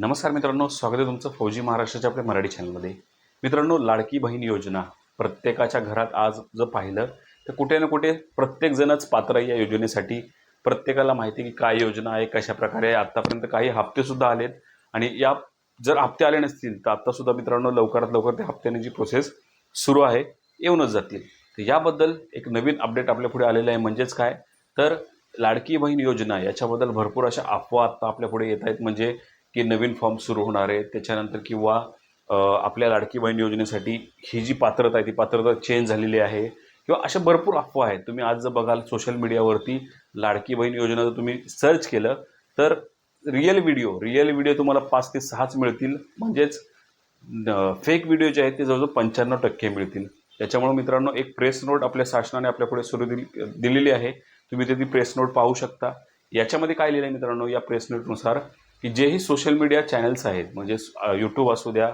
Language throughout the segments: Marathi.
नमस्कार मित्रांनो स्वागत आहे तुमचं फौजी महाराष्ट्राच्या आपल्या मराठी चॅनलमध्ये मित्रांनो लाडकी बहीण योजना प्रत्येकाच्या घरात आज जर पाहिलं तर कुठे ना कुठे प्रत्येकजणच पात्र आहे या योजनेसाठी. प्रत्येकाला माहिती आहे की काय योजना आहे कशा प्रकारे आहे आत्तापर्यंत काही हप्तेसुद्धा आलेत. आणि या जर हप्ते आले नसतील तर आत्तासुद्धा मित्रांनो लवकरात लवकर त्या हप्त्याने जी प्रोसेस सुरू आहे येऊनच जातील. तर याबद्दल एक नवीन अपडेट आपल्या पुढे आलेलं आहे. म्हणजेच काय? तर लाडकी बहीण योजना याच्याबद्दल भरपूर अशा अफवा आत्ता आपल्या पुढे येत आहेत. म्हणजे की नवीन फॉर्म सुरू होणार आहे. त्याच्यानंतर किंवा आपल्या लाडकी बहीण योजनेसाठी ही जी पात्रता आहे ती पात्रता चेंज झालेली आहे. किंवा अशा भरपूर अफवा आहेत. तुम्ही आज जर बघाल सोशल मीडियावरती लाडकी बहीण योजना जर तुम्ही सर्च केलं तर रिअल व्हिडिओ रिअल व्हिडिओ तुम्हाला पाच ते सहाच मिळतील. म्हणजेच फेक व्हिडिओ जे आहेत ते जवळजवळ पंच्याण्णव टक्के मिळतील. त्याच्यामुळे मित्रांनो एक प्रेस नोट आपल्या शासनाने आपल्यापुढे सुरू दिली दिलेली आहे. तुम्ही ते ती प्रेस नोट पाहू शकता. याच्यामध्ये काय लिहिलं आहे मित्रांनो? या प्रेस नोटनुसार की जेही सोशल मीडिया चॅनल्स आहेत म्हणजे यूट्यूब असू द्या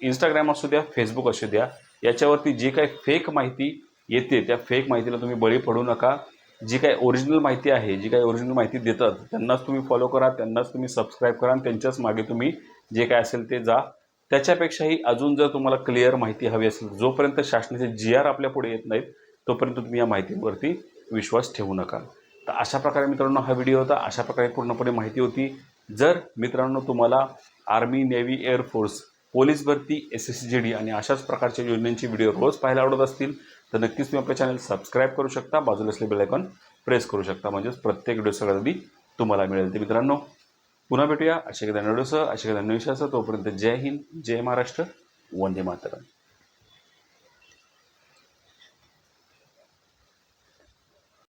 इंस्टाग्राम असू द्या फेसबुक असू द्या याच्यावरती जी काही फेक माहिती येते त्या फेक माहितीला तुम्ही बळी पडू नका. जी काही ओरिजिनल माहिती आहे जी काही ओरिजिनल माहिती देतात त्यांनाच तुम्ही फॉलो करा त्यांनाच तुम्ही सबस्क्राईब करा आणि त्यांच्याच मागे तुम्ही जे काय असेल ते जा. त्याच्यापेक्षाही अजून जर तुम्हाला क्लिअर माहिती हवी असेल जोपर्यंत शासनाचे जी आर आपल्या पुढे येत नाहीत तोपर्यंत तुम्ही या माहितीवरती विश्वास ठेवू नका. तर अशा प्रकारे मित्रांनो हा व्हिडिओ होता. अशा प्रकारे पूर्णपणे माहिती होती. जर मित्रांनो तुम्हाला आर्मी नेव्ही एअरफोर्स पोलीस भरती एस एस जी डी आणि अशाच प्रकारच्या योजनांची व्हिडिओ रोज पाहायला आवडत असतील तर नक्कीच तुम्ही आपल्या चॅनल सबस्क्राईब करू शकता. बाजूला असले बेलायकॉन प्रेस करू शकता. म्हणजेच प्रत्येक व्हिडिओ सगळ्यात आधी तुम्हाला मिळेल ते मित्रांनो. पुन्हा भेटूया. अशा एखाद्या व्हिडिओसह अशा एखाद्या नवीन तोपर्यंत जय हिंद जय महाराष्ट्र. वंदे मातरम.